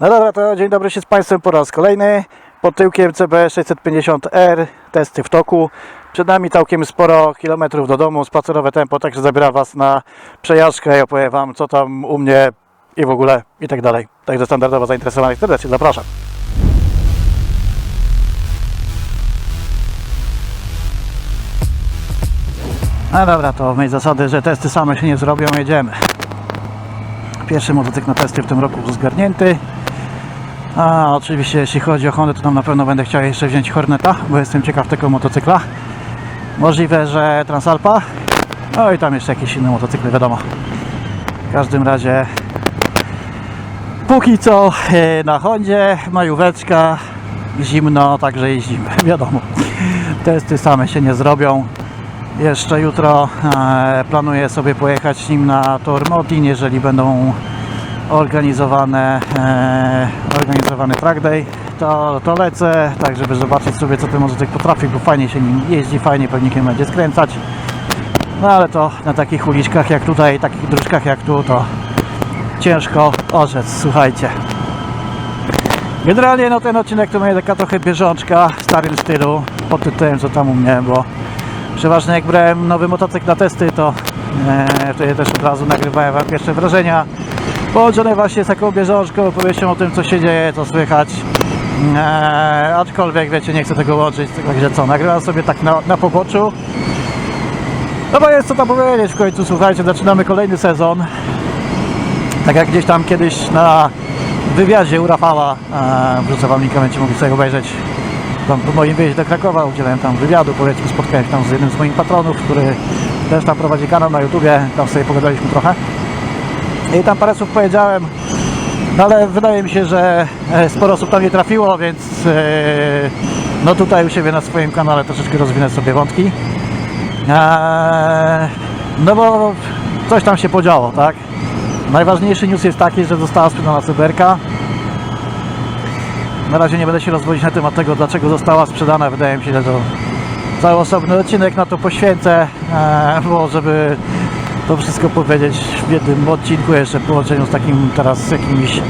No dobra, to dzień dobry się z Państwem po raz kolejny. Pod tyłkiem CB 650R, testy w toku. Przed nami całkiem sporo kilometrów do domu, spacerowe tempo, także zabiera Was na przejażdżkę i opowiem Wam co tam u mnie i w ogóle i tak dalej. Także standardowo zainteresowanych serdecznie zapraszam. No dobra, to w mej zasady, że testy same się nie zrobią, jedziemy. Pierwszy motocykl na testy w tym roku zgarnięty. A oczywiście jeśli chodzi o Hondę, to tam na pewno będę chciał jeszcze wziąć Horneta, bo jestem ciekaw tego motocykla. Możliwe, że Transalpa. No i tam jeszcze jakieś inne motocykle, wiadomo. W każdym razie póki co e, na Hondzie, majóweczka, zimno, także jeździmy, wiadomo. Testy same się nie zrobią. Jeszcze jutro e, planuję sobie pojechać nim na Tor Motin, jeżeli będą organizowane, e, organizowany track day, to, to lecę, tak żeby zobaczyć sobie co ten motocykl potrafi, bo fajnie się nim jeździ, fajnie pewnikiem będzie skręcać. No ale to na takich uliczkach jak tutaj, takich dróżkach jak tu, to ciężko orzec, słuchajcie. Generalnie no ten odcinek to będzie taka trochę bieżączka w starym stylu, pod tytułem co tam u mnie, bo przeważnie jak brałem nowy motocykl na testy, to e, wtedy też od razu nagrywałem wam pierwsze wrażenia. Połączone właśnie z taką bieżączką, opowieścią o tym co się dzieje, co słychać. E, aczkolwiek wiecie, nie chcę tego łączyć, także co, nagrywam sobie tak na, na poboczu. No bo jest co tam powiedzieć w końcu, słuchajcie, zaczynamy kolejny sezon. Tak jak gdzieś tam kiedyś na wywiadzie u Rafała, e, wrzucę wam linka, będziecie mogli sobie obejrzeć tam po moim wyjeździe do Krakowa, udzielałem tam wywiadu, powiedzmy, spotkałem się tam z jednym z moich patronów, który też tam prowadzi kanał na YouTubie, tam sobie pogadaliśmy trochę. I tam parę słów powiedziałem, no ale wydaje mi się, że e, sporo osób tam nie trafiło, więc e, no tutaj u siebie na swoim kanale troszeczkę rozwinę sobie wątki. Eee, no bo coś tam się podziało, tak? Najważniejszy news jest taki, że została sprzedana cyberka. Na razie nie będę się rozwodzić na temat tego, dlaczego została sprzedana. Wydaje mi się, że to cały osobny odcinek na to poświęcę, e, bo żeby to wszystko powiedzieć w jednym odcinku, jeszcze w połączeniu z takim teraz jakimś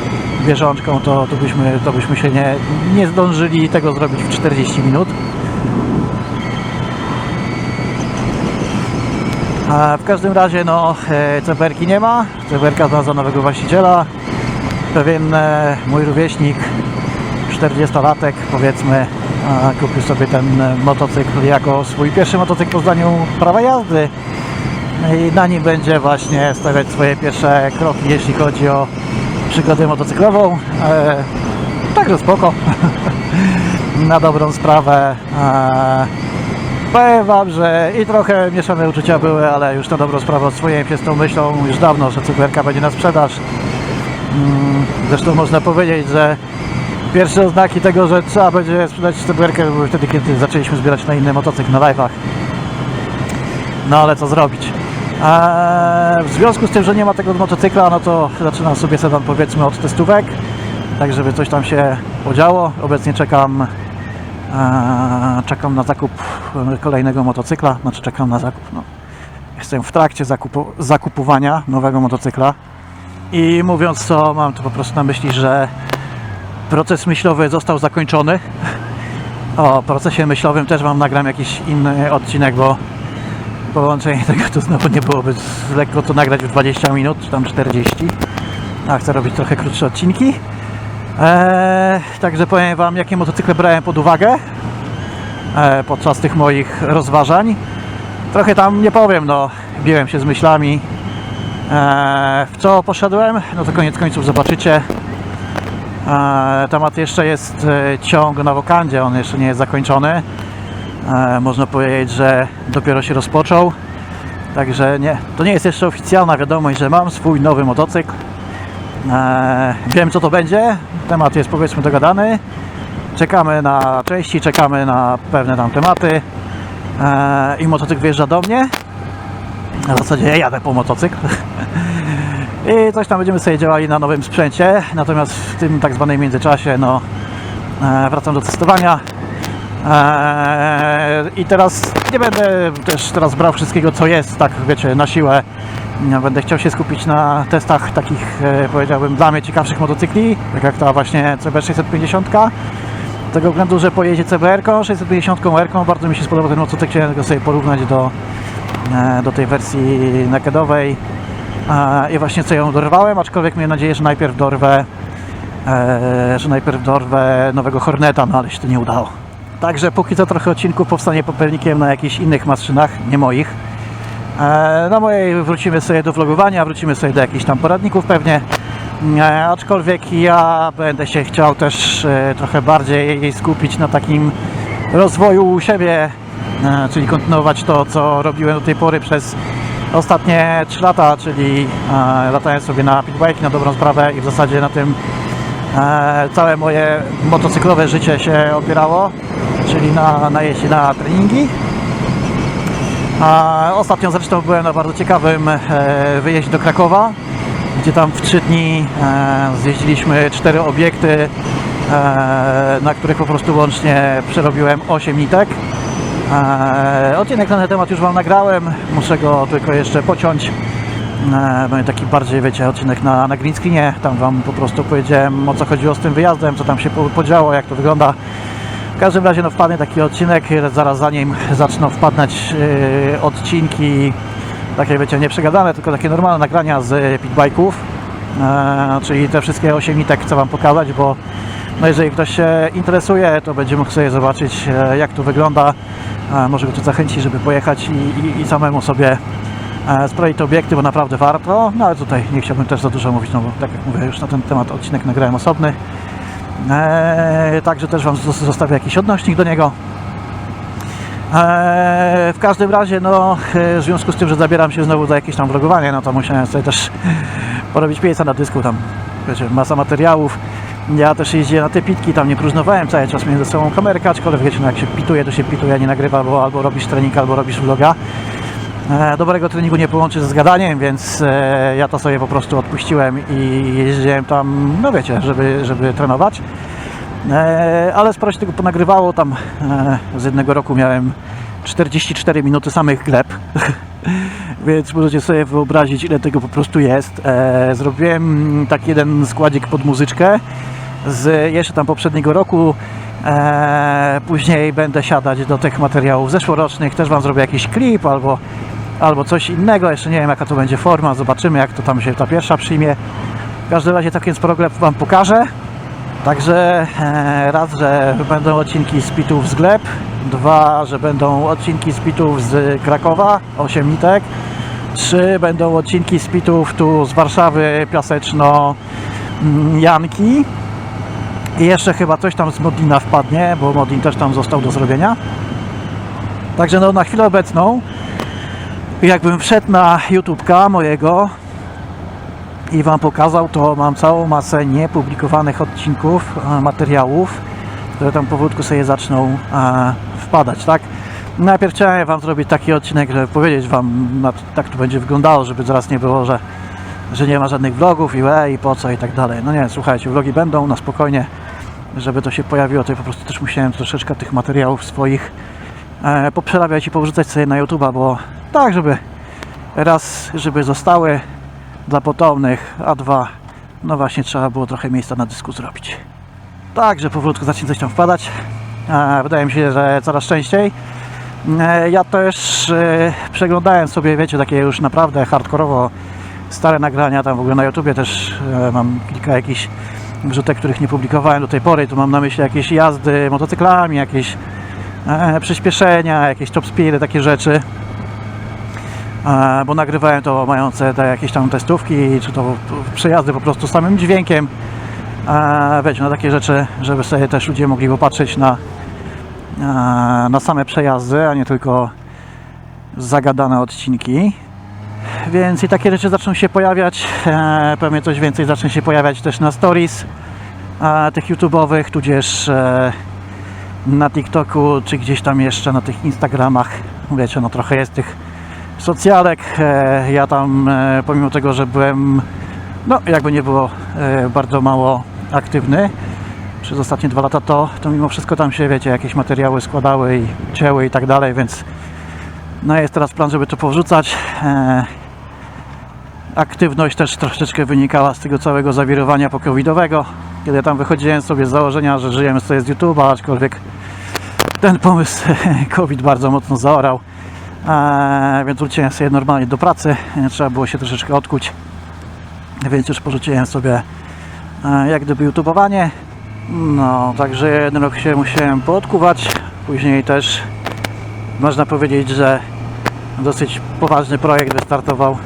bieżączką, to, to, byśmy, to byśmy się nie, nie zdążyli tego zrobić w 40 minut. A w każdym razie, no, e, ceberki nie ma. Ceberka znalazła nowego właściciela. Pewien e, mój rówieśnik, 40-latek, powiedzmy, kupił sobie ten e, motocykl jako swój pierwszy motocykl po zdaniu prawa jazdy. I na nim będzie właśnie stawiać swoje pierwsze kroki, jeśli chodzi o przygodę motocyklową. E, także spoko. na dobrą sprawę. E, Powiem Wam, że i trochę mieszane uczucia były, ale już na dobrą sprawę oswoiłem się z tą myślą już dawno, że cyberka będzie na sprzedaż. Mm, Zresztą można powiedzieć, że pierwsze oznaki tego, że trzeba będzie sprzedać cyberkę były wtedy, kiedy zaczęliśmy zbierać na inny motocykl na live'ach. No ale co zrobić? W związku z tym, że nie ma tego motocykla, no to zaczynam sobie sedan powiedzmy od testówek, tak żeby coś tam się podziało. Obecnie czekam czekam na zakup e, kolejnego motocykla, znaczy czekam na zakup. No. Jestem w trakcie zakupu, zakupowania nowego motocykla i mówiąc to, mam tu po prostu na myśli, że proces myślowy został zakończony. O procesie myślowym też Wam nagram jakiś inny odcinek, bo połączenie tego tu znowu nie byłoby lekko to nagrać w 20 minut, czy tam 40. A chcę robić trochę krótsze odcinki. Eee, także powiem Wam, jakie motocykle brałem pod uwagę e, podczas tych moich rozważań. Trochę tam nie powiem, no, biłem się z myślami. Eee, w co poszedłem? No to koniec końców zobaczycie. Eee, temat jeszcze jest e, ciąg na wokandzie, on jeszcze nie jest zakończony. Eee, można powiedzieć, że dopiero się rozpoczął. Także nie, to nie jest jeszcze oficjalna wiadomość, że mam swój nowy motocykl. Eee, wiem co to będzie, temat jest powiedzmy dogadany. Czekamy na części, czekamy na pewne tam tematy eee, i motocykl wjeżdża do mnie. Na zasadzie ja jadę po motocykl. I coś tam będziemy sobie działali na nowym sprzęcie, natomiast w tym tak zwanym międzyczasie no, e, wracam do testowania. Eee, I teraz nie będę też teraz brał wszystkiego co jest, tak wiecie, na siłę. Będę chciał się skupić na testach takich, e, powiedziałbym, dla mnie ciekawszych motocykli, tak jak ta właśnie CB650. Z tego względu, że pojedzie CBR-ką, 650 R, bardzo mi się spodobał ten motocykl, chciałem go sobie porównać do, e, do tej wersji nakedowej. I właśnie co ją dorwałem, aczkolwiek miałem nadzieję, że najpierw dorwę e, że najpierw dorwę nowego Horneta, no ale się to nie udało. Także póki co trochę odcinków powstanie popelnikiem na jakichś innych maszynach, nie moich. E, na mojej wrócimy sobie do vlogowania, wrócimy sobie do jakichś tam poradników pewnie. E, aczkolwiek ja będę się chciał też e, trochę bardziej skupić na takim rozwoju u siebie, czyli kontynuować to, co robiłem do tej pory przez ostatnie 3 lata, czyli latałem sobie na pitbike na dobrą sprawę i w zasadzie na tym całe moje motocyklowe życie się opierało, czyli na, na jeździe na treningi. A ostatnio zresztą byłem na bardzo ciekawym e, wyjeździe do Krakowa, gdzie tam w 3 dni e, zjeździliśmy cztery obiekty, e, na których po prostu łącznie przerobiłem 8 nitek. Odcinek na ten temat już Wam nagrałem, muszę go tylko jeszcze pociąć. Będzie taki bardziej, wiecie, odcinek na, na green screenie. Tam Wam po prostu powiedziałem o co chodziło z tym wyjazdem, co tam się po- podziało, jak to wygląda. W każdym razie no, wpadnie taki odcinek, zaraz zanim zaczną wpadać e, odcinki takie wiecie, nie przegadane, tylko takie normalne nagrania z pitbike'ów, e, czyli te wszystkie 8 nitek chcę Wam pokazać, bo no jeżeli ktoś się interesuje, to będzie mógł sobie zobaczyć e, jak to wygląda, e, może go to zachęci, żeby pojechać i, i, i samemu sobie sprawdzić te obiekty, bo naprawdę warto, no ale tutaj nie chciałbym też za dużo mówić, no bo tak jak mówię, już na ten temat odcinek nagrałem osobny, e, także też Wam zos- zostawię jakiś odnośnik do niego. Eee, w każdym razie, no, w związku z tym, że zabieram się znowu za jakieś tam vlogowanie, no to musiałem sobie też porobić pieca na dysku, tam, wiecie, masa materiałów. Ja też jeździłem na te pitki, tam nie próżnowałem cały czas, ze sobą kamerkę, aczkolwiek wiecie, no jak się pituje, to się pituje, nie nagrywa, bo albo robisz trening, albo robisz vloga. E, dobrego treningu nie połączy ze zgadaniem, więc e, ja to sobie po prostu odpuściłem i jeździłem tam, no wiecie, żeby, żeby trenować. E, ale sporo się tego ponagrywało. Tam z jednego roku miałem 44 minuty samych gleb. Więc możecie sobie wyobrazić, ile tego po prostu jest. Zrobiłem taki jeden składzik pod muzyczkę z jeszcze tam poprzedniego roku. Później będę siadać do tych materiałów zeszłorocznych. Też Wam zrobię jakiś klip albo, albo coś innego. Jeszcze nie wiem, jaka to będzie forma. Zobaczymy, jak to tam się ta pierwsza przyjmie. W każdym razie więc gleb Wam pokażę. Także e, raz, że będą odcinki z pitów z Gleb, dwa, że będą odcinki z pitów z Krakowa, 8 nitek, trzy, będą odcinki z pitów tu z Warszawy, Piaseczno, mm, Janki i jeszcze chyba coś tam z Modlina wpadnie, bo Modlin też tam został do zrobienia. Także no na chwilę obecną, jakbym wszedł na YouTube'ka mojego, i Wam pokazał, to mam całą masę niepublikowanych odcinków, e, materiałów, które tam powolutku sobie zaczną e, wpadać, tak? Najpierw chciałem Wam zrobić taki odcinek, żeby powiedzieć Wam, tak to będzie wyglądało, żeby zaraz nie było, że, że nie ma żadnych vlogów i e, i po co i tak dalej. No nie, słuchajcie, vlogi będą na spokojnie, żeby to się pojawiło, to ja po prostu też musiałem troszeczkę tych materiałów swoich e, poprzerabiać i powrzucać sobie na YouTube'a, bo tak, żeby raz, żeby zostały dla potomnych, a dwa, no właśnie trzeba było trochę miejsca na dysku zrobić. Także powolutku zacznie coś tam wpadać. Wydaje mi się, że coraz częściej. E, ja też e, przeglądałem sobie, wiecie, takie już naprawdę hardkorowo stare nagrania, tam w ogóle na YouTubie też e, mam kilka jakichś wrzutek, których nie publikowałem do tej pory. Tu mam na myśli jakieś jazdy motocyklami, jakieś przyspieszenia, jakieś top speedy, takie rzeczy. Bo nagrywałem to mające te jakieś tam testówki, czy to przejazdy po prostu samym dźwiękiem. Wiecie, na takie rzeczy, żeby sobie też ludzie mogli popatrzeć na, na same przejazdy, a nie tylko zagadane odcinki. Więc i takie rzeczy zaczną się pojawiać, e, pewnie coś więcej zacznie się pojawiać też na stories tych YouTube'owych, tudzież e, na TikToku, czy gdzieś tam jeszcze na tych Instagramach. Wiecie, no trochę jest tych socjalek. E, Ja tam, e, pomimo tego, że byłem, no jakby nie było, e, bardzo mało aktywny, przez ostatnie dwa lata, to, to mimo wszystko tam się, wiecie, jakieś materiały składały i cięły i tak dalej, więc no jest teraz plan, żeby to powrzucać. Aktywność też troszeczkę wynikała z tego całego zawirowania pokowidowego, kiedy tam wychodziłem sobie z założenia, że żyjemy sobie z YouTube'a, aczkolwiek ten pomysł COVID bardzo mocno zaorał, więc wróciłem sobie normalnie do pracy, trzeba było się troszeczkę odkuć, więc już porzuciłem sobie e, jak gdyby YouTubeowanie. No, także jeden rok się musiałem poodkuwać, później też można powiedzieć, że dosyć poważny projekt wystartował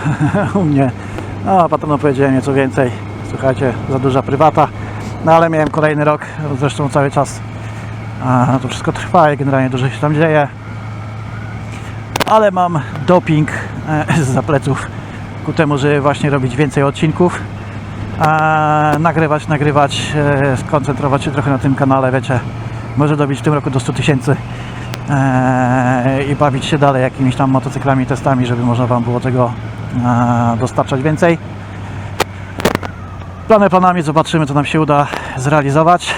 u mnie. No, a potem opowiedziałem nieco więcej. Słuchajcie, za duża prywata. No ale miałem kolejny rok, zresztą cały czas a, to wszystko trwa i generalnie dużo się tam dzieje. Ale mam doping e, z zapleców ku temu, żeby właśnie robić więcej odcinków. A, nagrywać, nagrywać, e, skoncentrować się trochę na tym kanale, wiecie. Może dobić w tym roku do 100 tysięcy e, i bawić się dalej jakimiś tam motocyklami, testami, żeby można Wam było tego e, dostarczać więcej. Plany planami, zobaczymy co nam się uda zrealizować.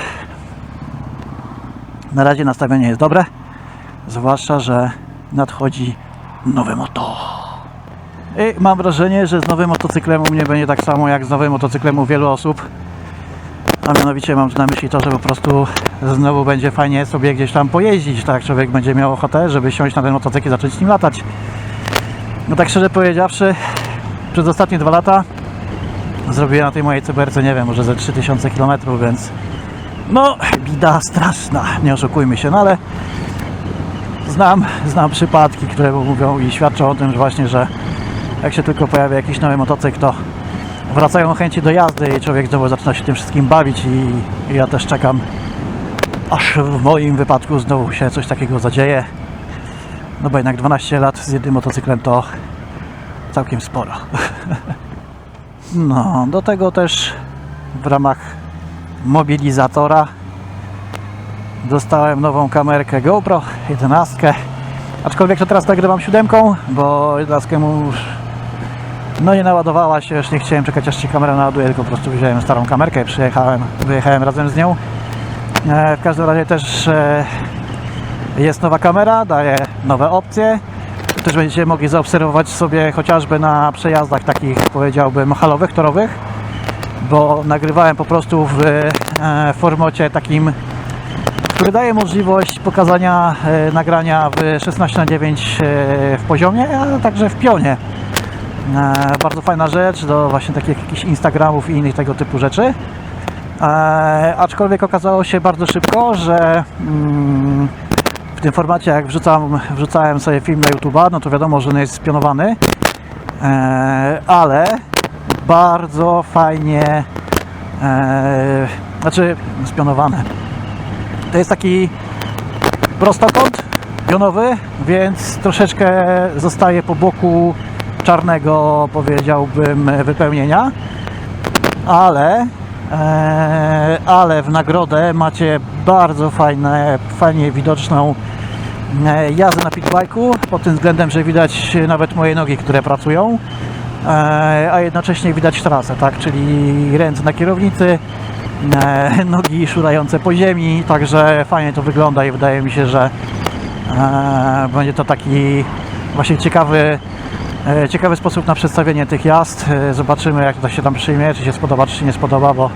Na razie nastawienie jest dobre, zwłaszcza, że nadchodzi nowe moto. I mam wrażenie, że z nowym motocyklem u mnie będzie tak samo jak z nowym motocyklem u wielu osób. A mianowicie mam na myśli to, że po prostu znowu będzie fajnie sobie gdzieś tam pojeździć, tak? Człowiek będzie miał ochotę, żeby siąść na ten motocykl i zacząć nim latać. No tak szczerze powiedziawszy, przez ostatnie dwa lata zrobiłem na tej mojej CBRC, nie wiem, może ze 3000 km, więc no, bida straszna, nie oszukujmy się, no ale znam, znam przypadki, które mówią i świadczą o tym, że właśnie, że jak się tylko pojawia jakiś nowy motocykl, to wracają chęci do jazdy i człowiek znowu zaczyna się tym wszystkim bawić i, i ja też czekam, aż w moim wypadku znowu się coś takiego zadzieje. No bo jednak 12 lat z jednym motocyklem to całkiem sporo. No, do tego też w ramach mobilizatora dostałem nową kamerkę GoPro 11. Aczkolwiek to teraz nagrywam siódemką, bo 11 mu już no nie naładowała się, już nie chciałem czekać aż się kamera naładuje, tylko po prostu wziąłem starą kamerkę przyjechałem, wyjechałem razem z nią. E, w każdym razie też e, jest nowa kamera, daje nowe opcje. Też będziecie mogli zaobserwować sobie chociażby na przejazdach takich powiedziałbym halowych, torowych, bo nagrywałem po prostu w e, formacie takim, który daje możliwość pokazania e, nagrania w 16 na 9 e, w poziomie, ale także w pionie. E, bardzo fajna rzecz do właśnie takich jakichś Instagramów i innych tego typu rzeczy. Aczkolwiek okazało się bardzo szybko, że mm, w tym formacie jak wrzucam, wrzucałem sobie film na YouTube'a, no to wiadomo, że on jest spionowany, ale bardzo fajnie, znaczy spionowane. To jest taki prostokąt pionowy, więc troszeczkę zostaje po boku czarnego, powiedziałbym, wypełnienia, ale e, ale w nagrodę macie bardzo fajne, fajnie widoczną e, jazdę na pitbike'u, pod tym względem, że widać nawet moje nogi, które pracują, e, a jednocześnie widać trasę, tak, czyli ręce na kierownicy, nogi szurające po ziemi, także fajnie to wygląda i wydaje mi się, że e, będzie to taki właśnie ciekawy E, Ciekawy sposób na przedstawienie tych jazd. E, Zobaczymy jak to się tam przyjmie, czy się spodoba, czy się nie spodoba, bo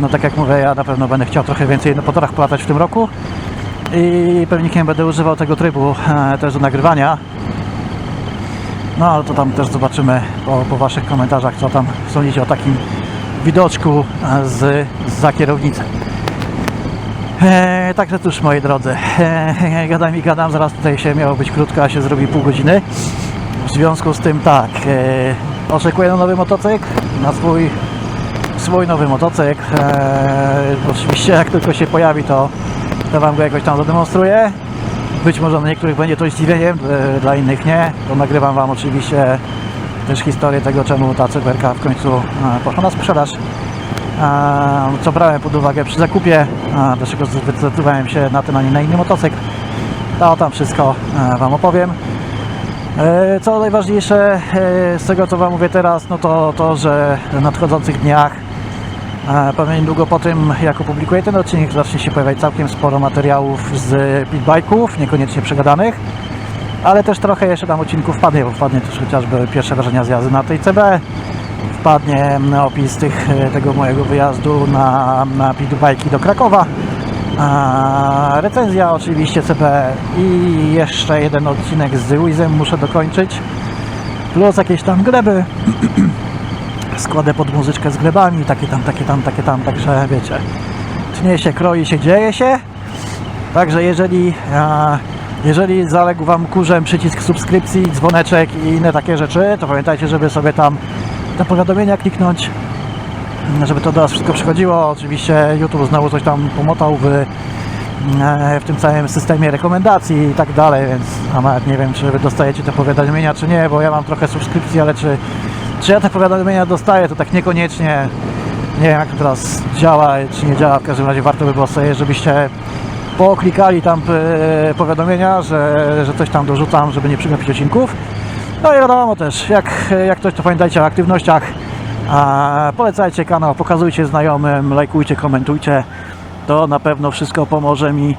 no tak jak mówię, ja na pewno będę chciał trochę więcej na potorach polatać w tym roku i pewnikiem będę używał tego trybu e, też do nagrywania. No ale to tam też zobaczymy po, po Waszych komentarzach, co tam sądzicie o takim widoczku e, z, za kierownicę. E, także cóż moi drodzy, e, gadam i gadam, zaraz tutaj się miało być krótko, a się zrobi pół godziny. W związku z tym tak, e, oczekuję na nowy motocykl, na swój, swój nowy motocykl. E, oczywiście jak tylko się pojawi, to, to Wam go jakoś tam zademonstruję. Być może dla niektórych będzie to zdziwieniem, e, dla innych nie. To nagrywam Wam oczywiście też historię tego, czemu ta cyberka w końcu e, poszła na sprzedaż. E, co brałem pod uwagę przy zakupie, e, dlaczego zdecydowałem się na ten, a nie na inny motocykl. To tam wszystko Wam opowiem. Co najważniejsze z tego co Wam mówię teraz, no to to, że w nadchodzących dniach Pewnie niedługo po tym, jak opublikuję ten odcinek, zacznie się pojawiać całkiem sporo materiałów z pitbike'ów, niekoniecznie przegadanych, ale też trochę jeszcze tam odcinków wpadnie, bo wpadnie też chociażby pierwsze wrażenia z jazdy na tej CB, wpadnie na opis tych, e, tego mojego wyjazdu na, na pitbike'i do Krakowa, a, recenzja oczywiście CB i jeszcze jeden odcinek z Wizem muszę dokończyć, plus jakieś tam gleby składę pod muzyczkę z glebami, takie tam, takie tam, takie tam, także wiecie, tnie się, kroi się, dzieje się. Także jeżeli, a, jeżeli zaległ Wam kurzem przycisk subskrypcji, dzwoneczek i inne takie rzeczy, to pamiętajcie, żeby sobie tam te powiadomienia kliknąć, żeby to do nas wszystko przychodziło. Oczywiście YouTube znowu coś tam pomotał w, e, w tym całym systemie rekomendacji i tak dalej, więc nawet nie wiem, czy Wy dostajecie te powiadomienia, czy nie, bo ja mam trochę subskrypcji, ale czy czy ja te powiadomienia dostaję, to tak niekoniecznie. Nie wiem jak to teraz działa, czy nie działa. W każdym razie warto by było sobie, żebyście poklikali tam e, powiadomienia, że, że coś tam dorzucam, żeby nie przegapić odcinków. No i wiadomo też, jak, jak ktoś to pamiętajcie o aktywnościach. A, polecajcie kanał, pokazujcie znajomym, lajkujcie, komentujcie. To na pewno wszystko pomoże mi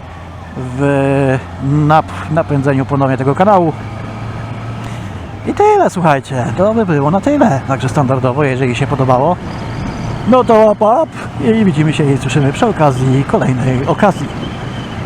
w nap, napędzeniu ponownie tego kanału. I tyle, słuchajcie, to by było na tyle. Także standardowo, jeżeli się podobało, no to łap, łap i widzimy się i słyszymy przy okazji kolejnej okazji.